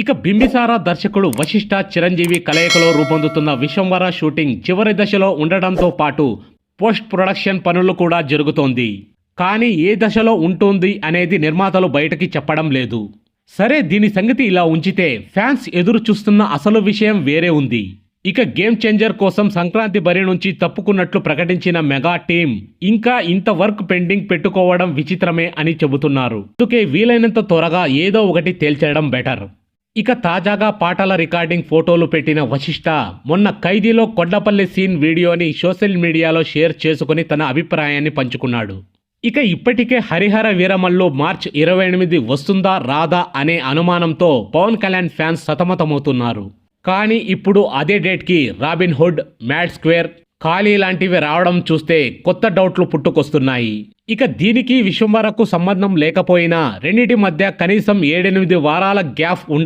ఇక బింబిసార దర్శకుడు వశిష్ఠ చిరంజీవి కలయికలో రూపొందుతున్న విశ్వంవర షూటింగ్ చివరి దశలో ఉండడంతో పాటు పోస్ట్ ప్రొడక్షన్ పనులు కూడా జరుగుతోంది. కానీ ఏ దశలో ఉంటుంది అనేది నిర్మాతలు బయటకి చెప్పడం లేదు. సరే దీని సంగతి ఇలా ఉంచితే ఫ్యాన్స్ ఎదురు చూస్తున్న అసలు విషయం వేరే ఉంది. ఇక గేమ్ చేంజర్ కోసం సంక్రాంతి బరి నుంచి తప్పుకున్నట్లు ప్రకటించిన మెగా టీం ఇంకా ఇంత వర్క్ పెండింగ్ పెట్టుకోవడం విచిత్రమే అని చెబుతున్నారు. అందుకే వీలైనంత త్వరగా ఏదో ఒకటి తేల్చేయడం బెటర్. ఇక తాజాగా పాటల రికార్డింగ్ ఫోటోలు పెట్టిన వశిష్ఠ మొన్న ఖైదీలో కొండపల్లి సీన్ వీడియోని సోషల్ మీడియాలో షేర్ చేసుకుని తన అభిప్రాయాన్ని పంచుకున్నాడు. ఇక ఇప్పటికే హరిహర వీరమల్లు మార్చ్ ఇరవై ఎనిమిది వస్తుందా రాదా అనే అనుమానంతో పవన్ కళ్యాణ్ ఫ్యాన్స్ సతమతమవుతున్నారు. కానీ ఇప్పుడు అదే డేట్కి రాబిన్ హుడ్ మ్యాడ్ స్క్వేర్ ఖాళీ లాంటివి రావడం చూస్తే కొత్త డౌట్లు పుట్టుకొస్తున్నాయి. ఇక దీనికి విశ్వంవరకు సంబంధం లేకపోయినా రెండింటి మధ్య కనీసం ఏడెనిమిది వారాల గ్యాప్ ఉండ